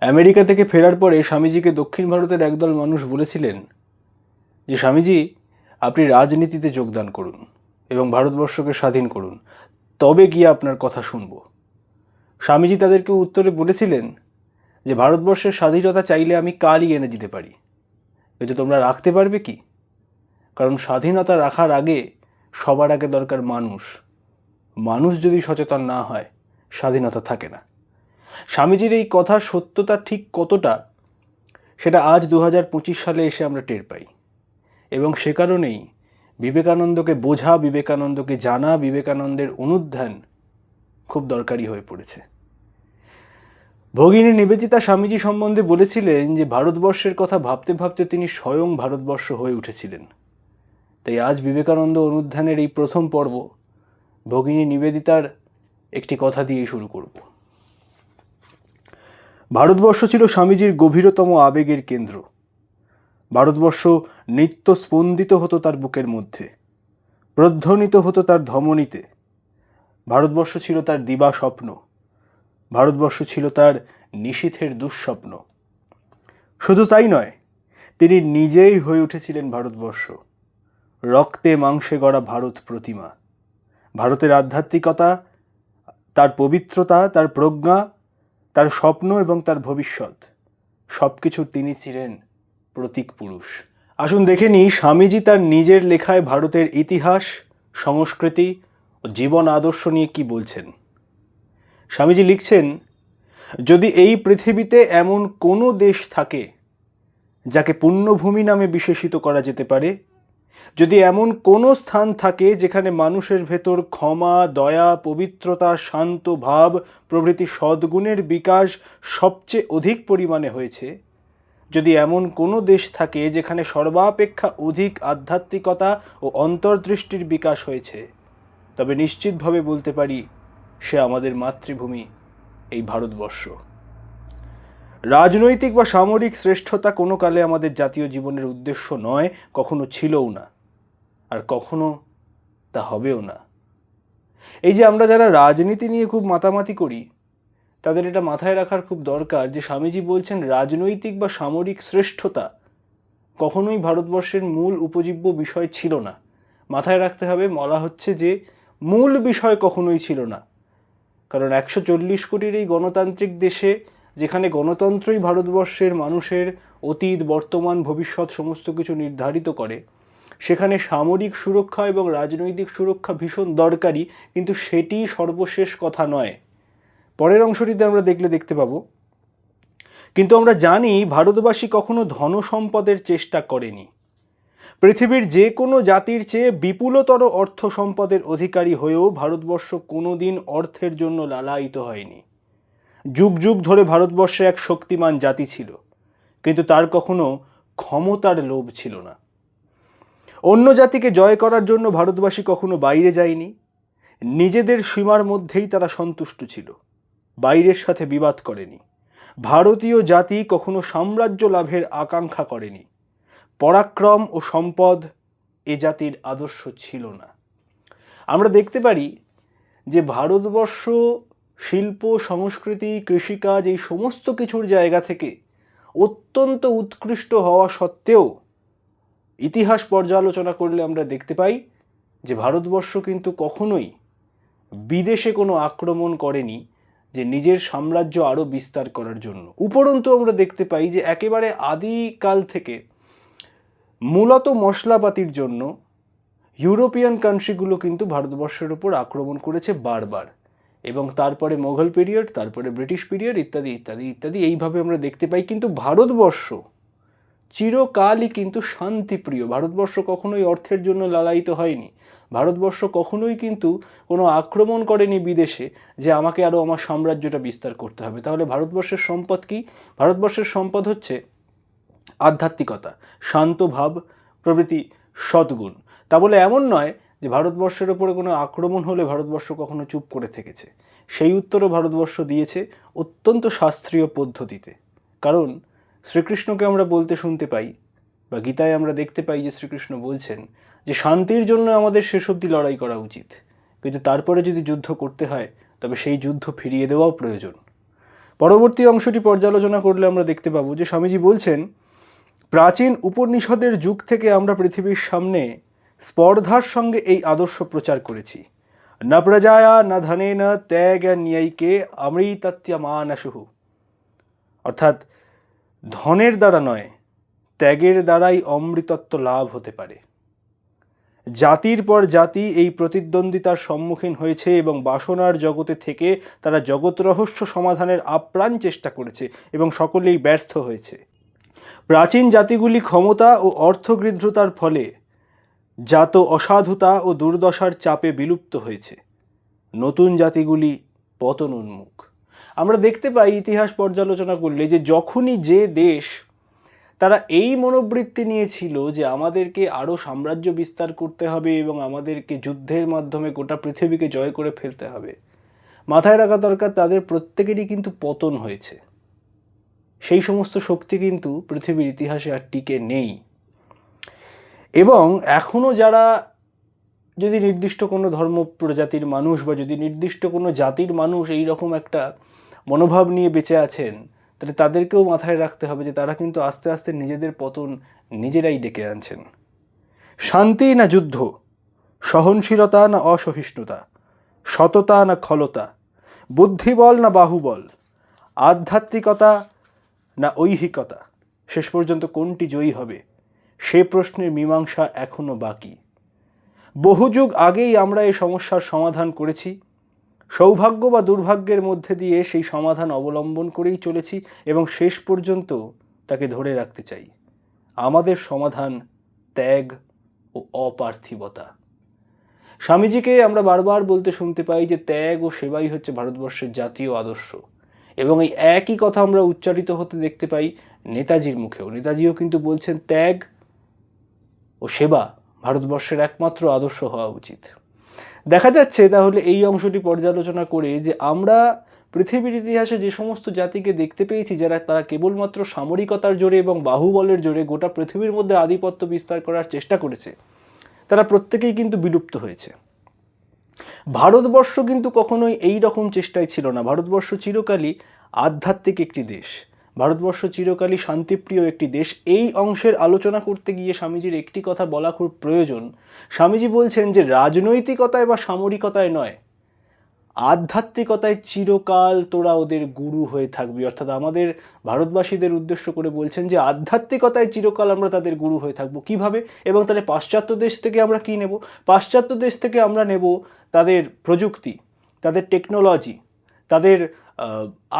America থেকে ফেরার পরে স্বামীজিকে দক্ষিণ ভারতের একদল মানুষ বলেছিলেন যে, স্বামীজি, আপনি রাজনীতিতে যোগদান করুন এবং ভারতবর্ষকে স্বাধীন করুন। তবে গিয়ে আপনার কথা শুনব। স্বামীজি তাদেরকে উত্তরে বলেছিলেন যে, ভারতবর্ষের স্বাধীনতা চাইলে আমি কালই এনে দিতে পারি। কিন্তু তোমরা রাখতে পারবে কি? কারণ স্বাধীনতা রাখার আগে সবার আগে দরকার মানুষ। মানুষ যদি সচেতন না হয়, স্বাধীনতা থাকে না। স্বামীজির এই কথার সত্যতা ঠিক কতটা, সেটা আজ দু হাজার পঁচিশ সালে এসে আমরা টের পাই। এবং সে কারণেই বিবেকানন্দকে বোঝা, বিবেকানন্দকে জানা, বিবেকানন্দের অনুধ্যান খুব দরকারি হয়ে পড়েছে। ভগিনী নিবেদিতা স্বামীজি সম্বন্ধে বলেছিলেন যে, ভারতবর্ষের কথা ভাবতে ভাবতে তিনি স্বয়ং ভারতবর্ষ হয়ে উঠেছিলেন। তাই আজ বিবেকানন্দ অনুধ্যানের এই প্রথম পর্ব ভগিনী নিবেদিতার একটি কথা দিয়ে শুরু করব। ভারতবর্ষ ছিল স্বামীজির গভীরতম আবেগের কেন্দ্র। ভারতবর্ষ নিত্য স্পন্দিত হতো তার বুকের মধ্যে, প্রধ্বনিত হতো তার ধমনীতে। ভারতবর্ষ ছিল তার দিবা স্বপ্ন, ভারতবর্ষ ছিল তার নিশীথের দুঃস্বপ্ন। শুধু তাই নয়, তিনি নিজেই হয়ে উঠেছিলেন ভারতবর্ষ। রক্তে মাংসে গড়া ভারত প্রতিমা, ভারতের আধ্যাত্মিকতা, তার পবিত্রতা, তার প্রজ্ঞা তার স্বপ্ন এবং তার ভবিষ্যৎ। সব কিছু তিনি ছিলেন প্রতীক পুরুষ। আসুন দেখে নিই, স্বামীজি তার নিজের লেখায় ভারতের ইতিহাস, সংস্কৃতি ও জীবন আদর্শ নিয়ে কি বলছেন? স্বামীজি লিখছেন, যদি এই পৃথিবীতে এমন কোনো দেশ থাকে, যাকে পুণ্যভূমি নামে বিশেষিত করা যেতে পারে যদি এমন কোনো স্থান থাকে যেখানে মানুষের ভেতর ক্ষমা, দয়া, পবিত্রতা, শান্ত ভাব, প্রভৃতি সদ্গুণের বিকাশ সবচেয়ে অধিক পরিমাণে হয়েছে? যদি এমন কোনো দেশ থাকে যেখানে সর্বাপেক্ষা অধিক আধ্যাত্মিকতা ও অন্তর্দৃষ্টির বিকাশ হয়েছে? তবে নিশ্চিতভাবে বলতে পারি, সে আমাদের মাতৃভূমি, এই ভারতবর্ষ। রাজনৈতিক বা সামরিক শ্রেষ্ঠতা কোনো কালে আমাদের জাতীয় জীবনের উদ্দেশ্য নয়, কখনো ছিলও না। আর কখনো তা হবেও না। এই যে আমরা যারা রাজনীতি নিয়ে খুব মাতামাতি করি, তাদের এটা মাথায় রাখার খুব দরকার যে স্বামীজি বলছেন, রাজনৈতিক বা সামরিক শ্রেষ্ঠতা কখনোই ভারতবর্ষের মূল উপজীব্য বিষয় ছিল না। মাথায় রাখতে হবে, বলা হচ্ছে যে মূল বিষয় কখনোই ছিল না। কারণ একশো চল্লিশ কোটির এই গণতান্ত্রিক দেশে যেখানে গণতন্ত্রই ভারতবর্ষের মানুষের অতীত, বর্তমান, ভবিষ্যৎ সমস্ত কিছু নির্ধারিত করে। সেখানে সামরিক সুরক্ষা এবং রাজনৈতিক সুরক্ষা ভীষণ দরকারি, কিন্তু সেটি সর্বশেষ কথা নয়। পরের অংশটিতে আমরা দেখলে দেখতে পাবো। কিন্তু আমরা জানি ভারতবাসী কখনো ধন সম্পদের চেষ্টা করেনি। পৃথিবীর যে কোনো জাতির চেয়ে বিপুলতর অর্থ সম্পদের অধিকারী হয়েও ভারতবর্ষ কোনো দিন অর্থের জন্য লালায়িত হয়নি। যুগ যুগ ধরে ভারতবর্ষে এক শক্তিমান জাতি ছিল, কিন্তু তার কখনো ক্ষমতার লোভ ছিল না। অন্য জাতিকে জয় করার জন্য ভারতবাসী কখনো বাইরে যায়নি, নিজেদের সীমার মধ্যেই তারা সন্তুষ্ট ছিল, বাইরের সাথে বিবাদ করেনি। ভারতীয় জাতি কখনো সাম্রাজ্য লাভের আকাঙ্ক্ষা করেনি, পরাক্রম ও সম্পদ এ জাতির আদর্শ ছিল না। আমরা দেখতে পারি যে ভারতবর্ষ শিল্প, সংস্কৃতি, কৃষিকাজ এই সমস্ত কিছুর জায়গা থেকে অত্যন্ত উৎকৃষ্ট হওয়া সত্ত্বেও ইতিহাস পর্যালোচনা করলে আমরা দেখতে পাই যে ভারতবর্ষ কিন্তু কখনোই বিদেশে কোনো আক্রমণ করেনি যে নিজের সাম্রাজ্য আরও বিস্তার করার জন্য। উপরন্তু আমরা দেখতে পাই যে একেবারে আদিকাল থেকে মূলত মশলাপাতির জন্য ইউরোপিয়ান কান্ট্রিগুলো কিন্তু ভারতবর্ষের ওপর আক্রমণ করেছে বারবার। এবং তারপরে মোঘল পিরিয়ড তারপরে ব্রিটিশ পিরিয়ড ইত্যাদি ইত্যাদি ইত্যাদি এইভাবে আমরা দেখতে পাই। কিন্তু ভারতবর্ষ চিরকালই কিন্তু শান্তিপ্রিয়। ভারতবর্ষ কখনোই অর্থের জন্য লালায়িত হয়নি। ভারতবর্ষ কখনোই কিন্তু কোনো আক্রমণ করেনি বিদেশে যে আমাকে আরও আমার সাম্রাজ্যটা বিস্তার করতে হবে। তাহলে ভারতবর্ষের সম্পদ কি? ভারতবর্ষের সম্পদ হচ্ছে আধ্যাত্মিকতা, শান্ত ভাব, প্রভৃতি সদ্গুণ। তা বলে এমন নয় যে ভারতবর্ষের ওপরে কোনো আক্রমণ হলে ভারতবর্ষ কখনো চুপ করে থেকেছে। সেই উত্তরও ভারতবর্ষ দিয়েছে অত্যন্ত শাস্ত্রীয় পদ্ধতিতে। কারণ শ্রীকৃষ্ণকে আমরা বলতে শুনতে পাই বা গীতায় আমরা দেখতে পাই যে শ্রীকৃষ্ণ বলছেন যে শান্তির জন্য আমাদের শেষ অবধি লড়াই করা উচিত। কিন্তু তারপরে যদি যুদ্ধ করতে হয়, তবে সেই যুদ্ধ ফিরিয়ে দেওয়াও প্রয়োজন। পরবর্তী অংশটি পর্যালোচনা করলে আমরা দেখতে পাবো যে স্বামীজি বলছেন, প্রাচীন উপনিষদের যুগ থেকে আমরা পৃথিবীর সামনে স্পর্ধার সঙ্গে এই আদর্শ প্রচার করেছি। না প্রজায়া, না ধনে না ত্যাগ নিয়াইকে অমৃতত্যমানসুহু। অর্থাৎ, ধনের দ্বারা নয়, ত্যাগের দ্বারাই অমৃতত্ব লাভ হতে পারে। জাতির পর জাতি এই প্রতিদ্বন্দ্বিতার সম্মুখীন হয়েছে এবং বাসনার জগতে থেকে তারা জগৎ রহস্য সমাধানের আপ্রাণ চেষ্টা করেছে এবং সকলেই ব্যর্থ হয়েছে। প্রাচীন জাতিগুলি ক্ষমতা ও অর্থগৃধ্রতার ফলে জাত অসাধুতা ও দুর্দশার চাপে বিলুপ্ত হয়েছে। নতুন জাতিগুলি পতন উন্মুখ আমরা দেখতে পাই ইতিহাস পর্যালোচনা করলে যে যখনই যে দেশ তারা এই মনোবৃত্তি নিয়েছিল যে আমাদেরকে আরও সাম্রাজ্য বিস্তার করতে হবে এবং আমাদেরকে যুদ্ধের মাধ্যমে গোটা পৃথিবীকে জয় করে ফেলতে হবে, মাথায় রাখা দরকার তাদের প্রত্যেকেরই কিন্তু পতন হয়েছে। সেই সমস্ত শক্তি কিন্তু পৃথিবীর ইতিহাসে আর টিকে নেই। এবং এখনও যারা যদি নির্দিষ্ট কোনো ধর্ম প্রজাতির মানুষ বা যদি নির্দিষ্ট কোনো জাতির মানুষ এই রকম একটা মনোভাব নিয়ে বেঁচে আছেন, তাহলে তাদেরকেও মাথায় রাখতে হবে যে তারা কিন্তু আস্তে আস্তে নিজেদের পতন নিজেরাই ডেকে আনছেন। শান্তি না যুদ্ধ, সহনশীলতা না অসহিষ্ণুতা, সততা না খলতা, বুদ্ধিবল না বাহুবল, আধ্যাত্মিকতা না ঐহিকতা। শেষ পর্যন্ত কোনটি জয়ী হবে? সে প্রশ্নের মীমাংসা এখনও বাকি। বহু যুগ আগেই আমরা এই সমস্যার সমাধান করেছি। সৌভাগ্য বা দুর্ভাগ্যের মধ্যে দিয়ে সেই সমাধান অবলম্বন করেই চলেছি এবং শেষ পর্যন্ত তাকে ধরে রাখতে চাই। আমাদের সমাধান ত্যাগ ও অপার্থিবতা। স্বামীজিকে আমরা বারবার বলতে শুনতে পাই যে ত্যাগ ও সেবাই হচ্ছে ভারতবর্ষের জাতীয় আদর্শ। এবং এই একই কথা আমরা উচ্চারিত হতে দেখতে পাই নেতাজির মুখেও। নেতাজিও কিন্তু বলছেন, ত্যাগ ও সেবা ভারতবর্ষের একমাত্র আদর্শ হওয়া উচিত। দেখা যাচ্ছে তাহলে এই অংশটি পর্যালোচনা করে যে আমরা পৃথিবীর ইতিহাসে যে সমস্ত জাতিকে দেখতে পেয়েছি, যারা তারা কেবলমাত্র সামরিকতার জোরে এবং বাহুবলের জোরে গোটা পৃথিবীর মধ্যে আধিপত্য বিস্তার করার চেষ্টা করেছে, তারা প্রত্যেকেই কিন্তু বিলুপ্ত হয়েছে। ভারতবর্ষ কিন্তু কখনোই এই রকম চেষ্টায় ছিল না। ভারতবর্ষ চিরকালই আধ্যাত্মিক একটি দেশ। ভারতবর্ষ চিরকালই শান্তিপ্রিয় একটি দেশ। এই অংশের আলোচনা করতে গিয়ে স্বামীজির একটি কথা বলা খুব প্রয়োজন। স্বামীজি বলছেন যে, রাজনৈতিকতায় বা সামরিকতায় নয়, আধ্যাত্মিকতায় চিরকাল তোরা ওদের গুরু হয়ে থাকবি। অর্থাৎ আমাদের ভারতবাসীদের উদ্দেশ্য করে বলছেন যে, আধ্যাত্মিকতায় চিরকাল আমরা তাদের গুরু হয়ে থাকব। কীভাবে? এবং তাহলে পাশ্চাত্য দেশ থেকে আমরা কি নেব? পাশ্চাত্য দেশ থেকে আমরা নেব তাদের প্রযুক্তি, তাদের টেকনোলজি, তাদের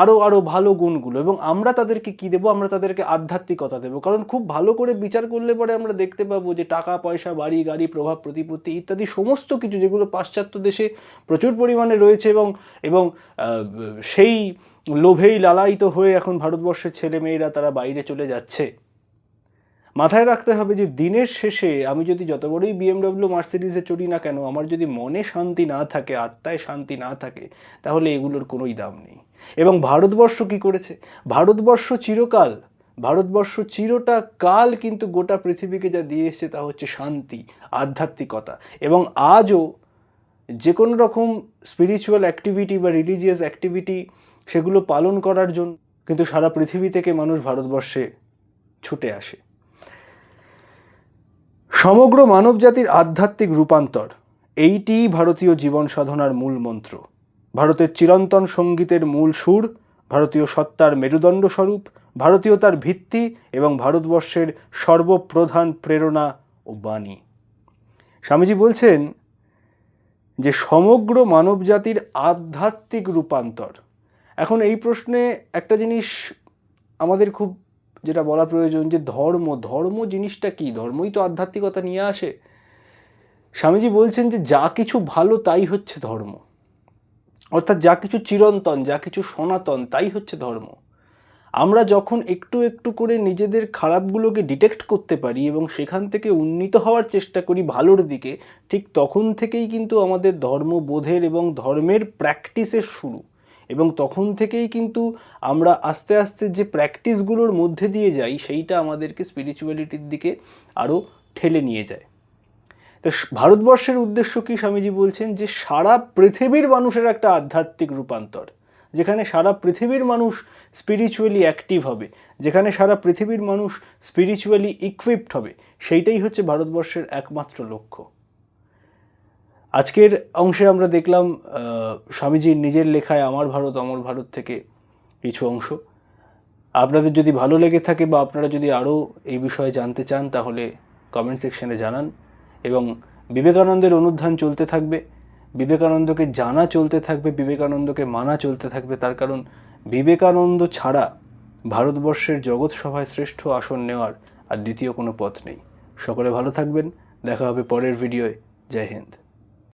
আরও আরও ভালো গুণগুলো এবং আমরা তাদেরকে কী দেবো? আমরা তাদেরকে আধ্যাত্মিকতা দেবো। কারণ খুব ভালো করে বিচার করলে পরে আমরা দেখতে পাবো যে টাকা, পয়সা, বাড়ি, গাড়ি, প্রভাব, প্রতিপত্তি ইত্যাদি সমস্ত কিছু যেগুলো পাশ্চাত্য দেশে প্রচুর পরিমাণে রয়েছে এবং এবং সেই লোভেই লালায়িত হয়ে এখন ভারতবর্ষের ছেলে মেয়েরা তারা বাইরে চলে যাচ্ছে। মাথায় রাখতে হবে যে দিনের শেষে আমি যদি যত বড়ই বিএমডব্লিউ মার্সিডিজে চড়ি না কেন, আমার যদি মনে শান্তি না থাকে, আত্মায় শান্তি না থাকে, তাহলে এগুলোর কোনোই দাম নেই। এবং ভারতবর্ষ কি করেছে? ভারতবর্ষ চিরকাল, ভারতবর্ষ চিরটা কাল কিন্তু গোটা পৃথিবীকে যা দিয়ে এসছে তা হচ্ছে শান্তি, আধ্যাত্মিকতা। এবং আজও যে কোনো রকম স্পিরিচুয়াল অ্যাক্টিভিটি বা রিলিজিয়াস অ্যাক্টিভিটি সেগুলো পালন করার জন্য কিন্তু সারা পৃথিবী থেকে মানুষ ভারতবর্ষে ছুটে আসে। সমগ্র মানবজাতির আধ্যাত্মিক রূপান্তর, এইটিই ভারতীয় জীবন সাধনার মূল মন্ত্র। ভারতের চিরন্তন সঙ্গীতের মূল সুর, ভারতীয় সত্তার মেরুদণ্ড স্বরূপ ভারতীয়তার ভিত্তি এবং ভারতবর্ষের সর্বপ্রধান প্রেরণা ও বাণী। স্বামীজি বলছেন যে, সমগ্র মানবজাতির আধ্যাত্মিক রূপান্তর। এখন এই প্রশ্নে একটা জিনিস আমাদের খুব যেটা বলা প্রয়োজন যে ধর্ম ধর্ম জিনিসটা কি? ধর্মই তো আধ্যাত্মিকতা নিয়ে আসে। স্বামীজি বলছেন যে যা কিছু ভালো তাই হচ্ছে ধর্ম। অর্থাৎ যা কিছু চিরন্তন, যা কিছু সনাতন তাই হচ্ছে ধর্ম। আমরা যখন একটু একটু করে নিজেদের খারাপগুলোকে ডিটেক্ট করতে পারি এবং সেখান থেকে উন্নীত হওয়ার চেষ্টা করি ভালোর দিকে, ঠিক তখন থেকেই কিন্তু আমাদের ধর্মবোধের এবং ধর্মের প্র্যাকটিসের শুরু। এবং তখন থেকেই কিন্তু আমরা আস্তে আস্তে যে প্র্যাকটিসগুলোর মধ্যে দিয়ে যাই, সেইটা আমাদেরকে স্পিরিচুয়ালিটির দিকে আরও ঠেলে নিয়ে যায়। তো ভারতবর্ষের উদ্দেশ্য কি স্বামীজি বলছেন? যে সারা পৃথিবীর মানুষের একটা আধ্যাত্মিক রূপান্তর। যেখানে সারা পৃথিবীর মানুষ স্পিরিচুয়ালি অ্যাক্টিভ হবে, যেখানে সারা পৃথিবীর মানুষ স্পিরিচুয়ালি ইকুইপড হবে, সেইটাই হচ্ছে ভারতবর্ষের একমাত্র লক্ষ্য। আজকের অংশে আমরা দেখলাম স্বামীজির নিজের লেখায় আমার ভারত, অমর ভারত থেকে কিছু অংশ। আপনাদের যদি ভালো লেগে থাকে বা আপনারা যদি আরও এই বিষয়ে জানতে চান, তাহলে কমেন্ট সেকশনে জানান। এবং বিবেকানন্দের অনুধান চলতে থাকবে, বিবেকানন্দকে জানা চলতে থাকবে, বিবেকানন্দকে মানা চলতে থাকবে। তার কারণ, বিবেকানন্দ ছাড়া ভারতবর্ষের জগৎ সভায় শ্রেষ্ঠ আসন নেওয়ার আর দ্বিতীয় কোনো পথ নেই। সকলে ভালো থাকবেন। দেখা হবে পরের ভিডিওয় জয় হিন্দ।